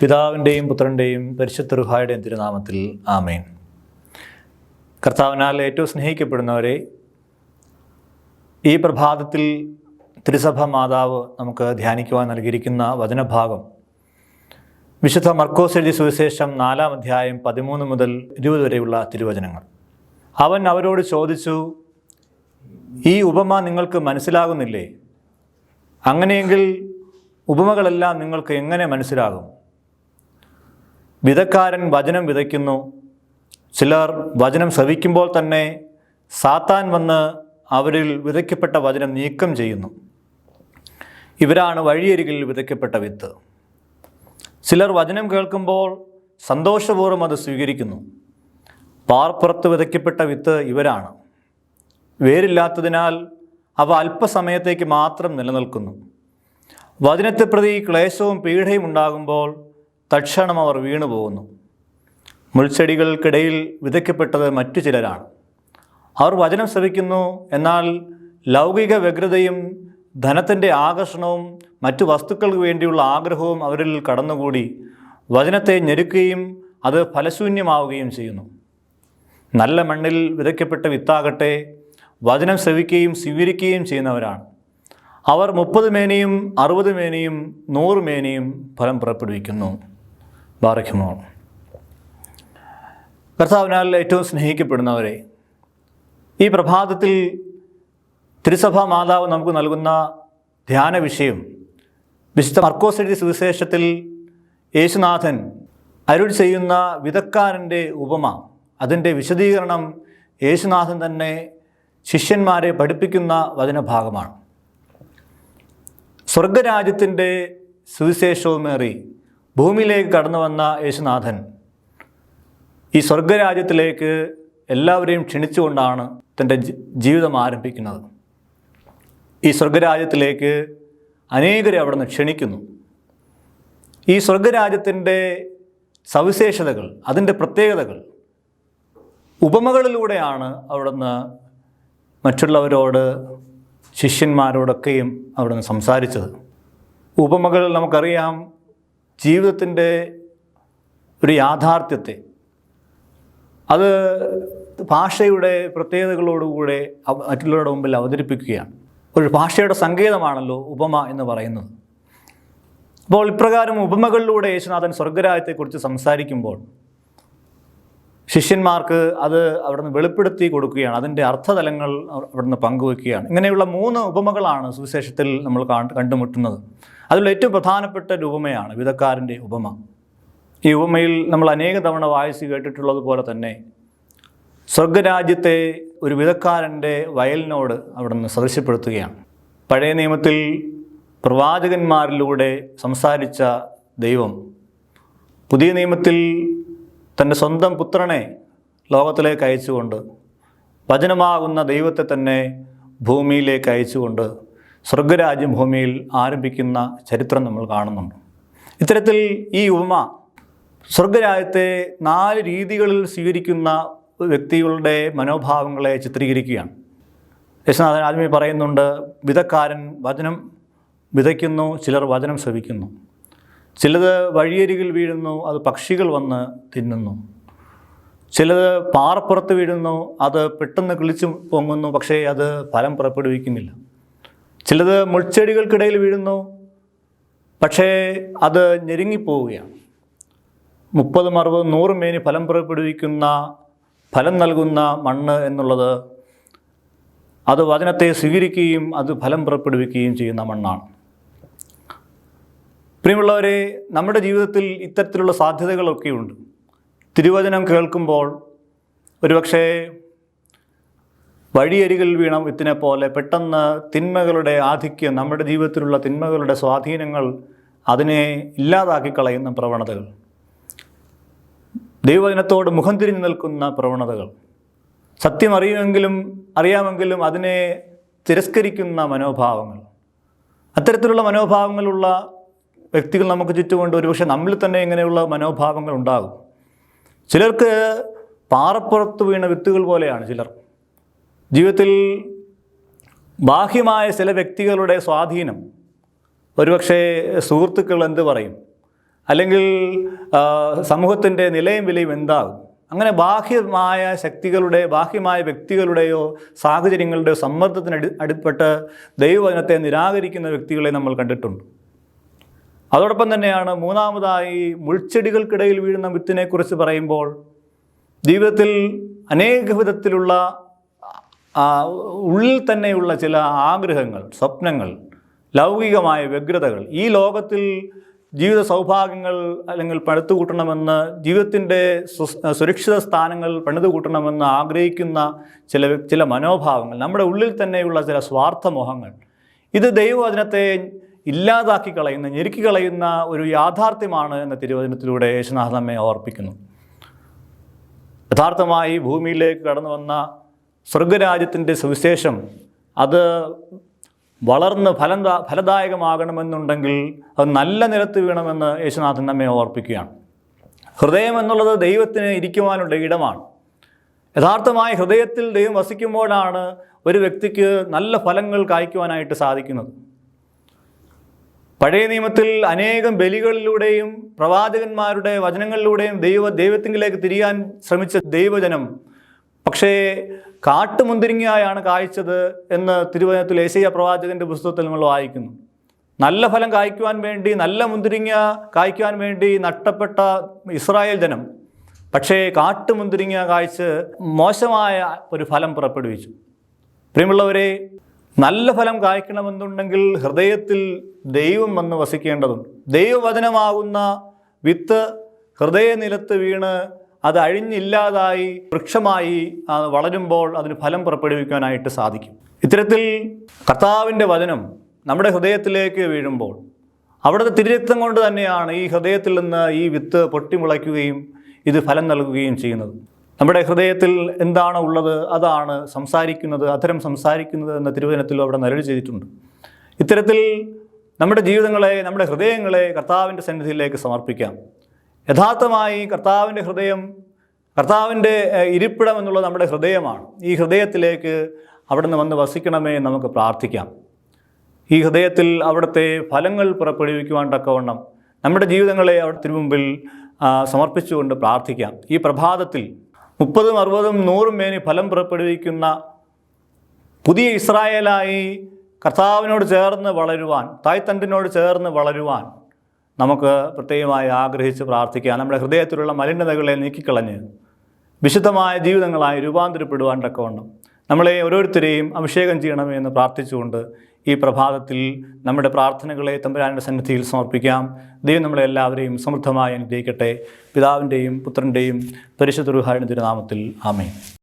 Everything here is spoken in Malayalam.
പിതാവിന്റെയും പുത്രന്റെയും പരിശുദ്ധ റുഹായുടെയും തിരുനാമത്തിൽ ആമേൻ. കർത്താവിനാൽ ഏറ്റവും സ്നേഹിക്കപ്പെടുന്നവരെ ഈ പ്രഭാതത്തിൽ ത്രിസഭ മാതാവ് നമുക്ക് ധ്യാനിക്കുവാൻ നൽകിയിരിക്കുന്ന വചനഭാഗം വിശുദ്ധ മർക്കോസ് എഴുതി സുവിശേഷം നാലാം അധ്യായം പതിമൂന്ന് മുതൽ ഇരുപത് വരെയുള്ള തിരുവചനങ്ങൾ. അവൻ അവരോട് ചോദിച്ചു ഈ ഉപമ നിങ്ങൾക്ക് മനസ്സിലാകുന്നില്ലേ? അങ്ങനെയെങ്കിൽ ഉപമകളെല്ലാം നിങ്ങൾക്ക് എങ്ങനെ മനസ്സിലാകും? വിതക്കാരൻ വചനം വിതയ്ക്കുന്നു. ചിലർ വചനം ശ്രവിക്കുമ്പോൾ തന്നെ സാത്താൻ വന്ന് അവരിൽ വിതയ്ക്കപ്പെട്ട വചനം നീക്കം ചെയ്യുന്നു. ഇവരാണ് വഴിയരികിൽ വിതയ്ക്കപ്പെട്ട വിത്ത്. ചിലർ വചനം കേൾക്കുമ്പോൾ സന്തോഷപൂർവം അത് സ്വീകരിക്കുന്നു. പാർപ്പുറത്ത് വിതയ്ക്കപ്പെട്ട വിത്ത് ഇവരാണ്. വേരില്ലാത്തതിനാൽ അവ അല്പസമയത്തേക്ക് മാത്രം നിലനിൽക്കുന്നു. വചനത്തെ പ്രതി ക്ലേശവും പീഡയും ഉണ്ടാകുമ്പോൾ തക്ഷണം അവർ വീണുപോകുന്നു മുൾച്ചെടികൾക്കിടയിൽ വിതയ്ക്കപ്പെട്ടത് മറ്റു ചിലരാണ്. അവർ വചനം ശ്രവിക്കുന്നു എന്നാൽ ലൗകിക വ്യഗ്രതയും ധനത്തിന്റെ ആകർഷണവും മറ്റു വസ്തുക്കൾക്ക് വേണ്ടിയുള്ള ആഗ്രഹവും അവരിൽ കടന്നുകൂടി വചനത്തെ ഞെരുക്കുകയും അത് ഫലശൂന്യമാവുകയും ചെയ്യുന്നു. നല്ല മണ്ണിൽ വിതയ്ക്കപ്പെട്ട വിത്താകട്ടെ വചനം ശ്രവിക്കുകയും സ്വീകരിക്കുകയും ചെയ്യുന്നവരാണ്. അവർ മുപ്പത് മേനയും അറുപത് മേനയും നൂറ് മേനയും ഫലം പുറപ്പെടുവിക്കുന്നു. ബാറയ്ക്കുമോ കർത്താവിനാൽ ഏറ്റവും സ്നേഹിക്കപ്പെടുന്നവരെ ഈ പ്രഭാതത്തിൽ തിരുസഭാ മാതാവ് നമുക്ക് നൽകുന്ന ധ്യാന വിഷയം വിശുദ്ധ മർക്കോസെഴുതി സുവിശേഷത്തിൽ യേശുനാഥൻ അരുൾ ചെയ്യുന്ന വിതക്കാരന്റെ ഉപമ അതിന്റെ വിശദീകരണം യേശുനാഥൻ തന്നെ ശിഷ്യന്മാരെ പഠിപ്പിക്കുന്ന വചനഭാഗമാണ്. സ്വർഗരാജ്യത്തിന്റെ സുവിശേഷവുമേറി ഭൂമിയിലേക്ക് കടന്നു വന്ന യേശുനാഥൻ ഈ സ്വർഗരാജ്യത്തിലേക്ക് എല്ലാവരെയും ക്ഷണിച്ചുകൊണ്ടാണ് തന്റെ ജീവിതം ആരംഭിക്കുന്നത്. ഈ സ്വർഗരാജ്യത്തിലേക്ക് അനേകരെ അവിടുന്ന് ക്ഷണിക്കുന്നു. ഈ സ്വർഗരാജ്യത്തിന്റെ സവിശേഷതകൾ അതിന്റെ പ്രത്യേകതകൾ ഉപമകളിലൂടെയാണ് അവിടുന്ന് മറ്റുള്ളവരോട് ശിഷ്യന്മാരോടൊക്കെയും അവിടുന്ന് സംസാരിച്ചത്. ഉപമകൾ നമുക്കറിയാം ജീവിതത്തിന്റെ ഒരു യാഥാർത്ഥ്യത്തെ അത് ഭാഷയുടെ പ്രത്യേകതകളോടുകൂടെ മറ്റുള്ളവരുടെ മുമ്പിൽ അവതരിപ്പിക്കുകയാണ്. ഒരു ഭാഷയുടെ സങ്കേതമാണല്ലോ ഉപമ എന്ന് പറയുന്നത്. അപ്പോൾ ഇപ്രകാരം ഉപമകളിലൂടെ യേശുനാഥൻ സ്വർഗരാജ്യത്തെക്കുറിച്ച് സംസാരിക്കുമ്പോൾ ശിഷ്യന്മാർക്ക് അത് അവിടുന്ന് വെളിപ്പെടുത്തി കൊടുക്കുകയാണ്. അതിന്റെ അർത്ഥതലങ്ങൾ അവ- അവിടുന്ന് പങ്കുവെക്കുകയാണ്. ഇങ്ങനെയുള്ള മൂന്ന് ഉപമകളാണ് സുവിശേഷത്തിൽ നമ്മൾ കാണ് കണ്ടുമുട്ടുന്നത്. അതിൽ ഏറ്റവും പ്രധാനപ്പെട്ട ഒരു ഉപമയാണ് വിധക്കാരന്റെ ഉപമ. ഈ ഉപമയിൽ നമ്മൾ അനേക തവണ വായിച്ച് കേട്ടിട്ടുള്ളത് പോലെ തന്നെ സ്വർഗരാജ്യത്തെ ഒരു വിധക്കാരന്റെ വയലിനോട് അവിടുന്ന് സദൃശ്യപ്പെടുത്തുകയാണ്. പഴയ നിയമത്തിൽ പ്രവാചകന്മാരിലൂടെ സംസാരിച്ച ദൈവം പുതിയ നിയമത്തിൽ തന്റെ സ്വന്തം പുത്രനെ ലോകത്തിലേക്ക് അയച്ചുകൊണ്ട് വചനമാകുന്ന ദൈവത്തെ തന്നെ ഭൂമിയിലേക്ക് അയച്ചുകൊണ്ട് സ്വർഗരാജ്യം ഭൂമിയിൽ ആരംഭിക്കുന്ന ചരിത്രം നമ്മൾ കാണുന്നുണ്ട്. ഇത്തരത്തിൽ ഈ ഉപമ സ്വർഗരാജ്യത്തെ നാല് രീതികളിൽ സ്വീകരിക്കുന്ന വ്യക്തികളുടെ മനോഭാവങ്ങളെ ചിത്രീകരിക്കുകയാണ്. യേശുനാഥൻ ആദ്യമേ പറയുന്നുണ്ട് വിധക്കാരൻ വചനം വിതയ്ക്കുന്നു ചിലർ വചനം ശ്രവിക്കുന്നു. ചിലത് വഴിയരികിൽ വീഴുന്നു അത് പക്ഷികൾ വന്ന് തിന്നുന്നു. ചിലത് പാറപ്പുറത്ത് വീഴുന്നു അത് പെട്ടെന്ന് കിളിച്ചു പൊങ്ങുന്നു പക്ഷേ അത് ഫലം പുറപ്പെടുവിക്കുന്നില്ല. ചിലത് മുൾച്ചെടികൾക്കിടയിൽ വീഴുന്നു. പക്ഷേ അത് ഞെരുങ്ങിപ്പോവുകയാണ്. മുപ്പതും അറുപതും നൂറും മേനി ഫലം പുറപ്പെടുവിക്കുന്ന ഫലം നൽകുന്ന മണ്ണ് എന്നുള്ളത് അത് വചനത്തെ സ്വീകരിക്കുകയും അത് ഫലം പുറപ്പെടുവിക്കുകയും ചെയ്യുന്ന മണ്ണാണ്. പ്രിയമുള്ളവരെ നമ്മുടെ ജീവിതത്തിൽ ഇത്തരത്തിലുള്ള സാധ്യതകളൊക്കെയുണ്ട്. തിരുവചനം കേൾക്കുമ്പോൾ ഒരുപക്ഷേ വഴിയരികിൽ വീണ വിത്തിനെ പോലെ പെട്ടെന്ന് തിന്മകളുടെ ആധിക്യം നമ്മുടെ ജീവിതത്തിലുള്ള തിന്മകളുടെ സ്വാധീനങ്ങൾ അതിനെ ഇല്ലാതാക്കി കളയുന്ന പ്രവണതകൾ. ദൈവദിനത്തോട് മുഖം തിരിഞ്ഞു നിൽക്കുന്ന പ്രവണതകൾ. സത്യം അറിയുമെങ്കിലും അറിയാമെങ്കിലും അതിനെ തിരസ്കരിക്കുന്ന മനോഭാവങ്ങൾ. അത്തരത്തിലുള്ള മനോഭാവങ്ങളുള്ള വ്യക്തികൾ നമുക്ക് ചുറ്റുമുണ്ട്. ഒരുപക്ഷെ നമ്മിൽ തന്നെ ഇങ്ങനെയുള്ള മനോഭാവങ്ങൾ ഉണ്ടാകും. ചിലർക്ക് പാറപ്പുറത്ത് വീണ വിത്തുകൾ പോലെയാണ് ചിലർ. ജീവിതത്തിൽ ബാഹ്യമായ ചില വ്യക്തികളുടെ സ്വാധീനം ഒരുപക്ഷെ സുഹൃത്തുക്കൾ എന്ത് പറയും? അല്ലെങ്കിൽ സമൂഹത്തിന്റെ നിലയും വിലയും എന്താകും? അങ്ങനെ ബാഹ്യമായ ശക്തികളുടെ ബാഹ്യമായ വ്യക്തികളുടെയോ സാഹചര്യങ്ങളുടെയോ സമ്മർദ്ദത്തിന് അടി അടിപ്പെട്ട് ദൈവവചനത്തെ നിരാകരിക്കുന്ന വ്യക്തികളെ നമ്മൾ കണ്ടിട്ടുണ്ട്. അതോടൊപ്പം തന്നെയാണ് മൂന്നാമതായി മുൾച്ചെടികൾക്കിടയിൽ വീഴുന്ന വിത്തിനെക്കുറിച്ച് പറയുമ്പോൾ ജീവിതത്തിൽ അനേക വിധത്തിലുള്ള ഉള്ളിൽ തന്നെയുള്ള ചില ആഗ്രഹങ്ങൾ സ്വപ്നങ്ങൾ ലൗകികമായ വ്യഗ്രതകൾ ഈ ലോകത്തിൽ ജീവിത സൗഭാഗ്യങ്ങൾ അല്ലെങ്കിൽ പണിതു കൂട്ടണമെന്ന് ജീവിതത്തിന്റെ സുരക്ഷിത സ്ഥാനങ്ങൾ പണിതു കൂട്ടണമെന്ന് ആഗ്രഹിക്കുന്ന ചില ചില മനോഭാവങ്ങൾ നമ്മുടെ ഉള്ളിൽ തന്നെയുള്ള ചില സ്വാർത്ഥമോഹങ്ങൾ ഇത് ദൈവവചനത്തെ ഇല്ലാതാക്കി കളയുന്ന ഞെരുക്കി കളയുന്ന ഒരു യാഥാർത്ഥ്യമാണ് എന്ന തിരുവചനത്തിലൂടെ യേശുനാഥമ്മയെ ഓർപ്പിക്കുന്നു. യഥാർത്ഥമായി ഭൂമിയിലേക്ക് കടന്നു വന്ന സ്വർഗരാജ്യത്തിന്റെ സുവിശേഷം അത് വളർന്ന് ഫലം ഫലദായകമാകണമെന്നുണ്ടെങ്കിൽ അത് നല്ല നിലത്ത് വീണമെന്ന് യേശുനാഥൻ നമ്മെ ഓർപ്പിക്കുകയാണ്. ഹൃദയം എന്നുള്ളത് ദൈവത്തിന് ഇരിക്കുവാനുള്ള ഇടമാണ്. യഥാർത്ഥമായ ഹൃദയത്തിൽ ദൈവം വസിക്കുമ്പോഴാണ് ഒരു വ്യക്തിക്ക് നല്ല ഫലങ്ങൾ കായ്ക്കുവാനായിട്ട് സാധിക്കുന്നത്. പഴയ നിയമത്തിൽ അനേകം ബലികളിലൂടെയും പ്രവാചകന്മാരുടെ വചനങ്ങളിലൂടെയും ദൈവ ദൈവത്തിങ്കിലേക്ക് തിരിയാൻ ശ്രമിച്ച ദൈവജനം പക്ഷേ കാട്ടുമുന്തിരിങ്ങയായാണ് കായ്ച്ചത് എന്ന് തിരുവനന്തപുരത്തിൽ ഏശയ്യ പ്രവാചകന്റെ പുസ്തകത്തിൽ നമ്മൾ വായിക്കുന്നു. നല്ല ഫലം കായ്ക്കുവാൻ വേണ്ടി നല്ല മുന്തിരിങ്ങ കായ്ക്കുവാൻ വേണ്ടി നഷ്ടപ്പെട്ട ഇസ്രായേൽ ജനം പക്ഷേ കാട്ടുമുന്തിരിങ്ങ കായ്ച്ച് മോശമായ ഒരു ഫലം പുറപ്പെടുവിച്ചു. പ്രിയമുള്ളവരെ നല്ല ഫലം കായ്ക്കണമെന്നുണ്ടെങ്കിൽ ഹൃദയത്തിൽ ദൈവം വന്ന് വസിക്കേണ്ടതുണ്ട്. ദൈവവചനമാകുന്ന വിത്ത് ഹൃദയനിലത്ത് വീണ് അത് അഴിഞ്ഞില്ലാതായി വൃക്ഷമായി വളരുമ്പോൾ അതിന് ഫലം പുറപ്പെടുവിക്കാനായിട്ട് സാധിക്കും. ഇത്തരത്തിൽ കർത്താവിന്റെ വചനം നമ്മുടെ ഹൃദയത്തിലേക്ക് വീഴുമ്പോൾ അവിടുത്തെ തിരുരക്തം കൊണ്ട് തന്നെയാണ് ഈ ഹൃദയത്തിൽ നിന്ന് ഈ വിത്ത് പൊട്ടിമുളയ്ക്കുകയും ഇത് ഫലം നൽകുകയും ചെയ്യുന്നത്. നമ്മുടെ ഹൃദയത്തിൽ എന്താണ് ഉള്ളത്? അതാണ് സംസാരിക്കുന്നത് അത്തരം സംസാരിക്കുന്നത് എന്ന തിരുവചനത്തിൽ അവിടെ നരളി ചെയ്തിട്ടുണ്ട്. ഇത്തരത്തിൽ നമ്മുടെ ജീവിതങ്ങളെ നമ്മുടെ ഹൃദയങ്ങളെ കർത്താവിന്റെ സന്നിധിയിലേക്ക് സമർപ്പിക്കാം. യഥാർത്ഥമായി കർത്താവിന്റെ ഹൃദയം കർത്താവിന്റെ ഇരിപ്പിടം എന്നുള്ളത് നമ്മുടെ ഹൃദയമാണ്. ഈ ഹൃദയത്തിലേക്ക് അവിടുന്ന് വന്ന് വസിക്കണമേ നമുക്ക് പ്രാർത്ഥിക്കാം. ഈ ഹൃദയത്തിൽ അവിടുത്തെ ഫലങ്ങൾ പുറപ്പെടുവിക്കുവാൻ തക്കവണ്ണം നമ്മുടെ ജീവിതങ്ങളെ അവിടെ മുമ്പിൽ സമർപ്പിച്ചുകൊണ്ട് പ്രാർത്ഥിക്കാം. ഈ പ്രഭാതത്തിൽ മുപ്പതും അറുപതും നൂറും മേനി ഫലം പുറപ്പെടുവിക്കുന്ന പുതിയ ഇസ്രായേലായി കർത്താവിനോട് ചേർന്ന് വളരുവാൻ തായ്തണ്ടിനോട് ചേർന്ന് വളരുവാൻ നമുക്ക് പ്രത്യേകമായി ആഗ്രഹിച്ച് പ്രാർത്ഥിക്കുക നമ്മുടെ ഹൃദയത്തിലുള്ള മലിനതകളെ നീക്കിക്കളഞ്ഞ് വിശുദ്ധമായ ജീവിതങ്ങളായി രൂപാന്തരപ്പെടുവാൻ തക്കവണ്ണം നമ്മളെ ഓരോരുത്തരെയും അഭിഷേകം ചെയ്യണമേ എന്ന് പ്രാർത്ഥിച്ചുകൊണ്ട് ഈ പ്രഭാതത്തിൽ നമ്മുടെ പ്രാർത്ഥനകളെ തമ്പുരാന്റെ സന്നിധിയിൽ സമർപ്പിക്കാം. ദൈവം നമ്മളെ എല്ലാവരെയും സമൃദ്ധമായി അനുഗ്രഹിക്കട്ടെ. പിതാവിന്റെയും പുത്രന്റെയും പരിശുദ്ധ റുഹായുടെ തിരുനാമത്തിൽ ആമേൻ.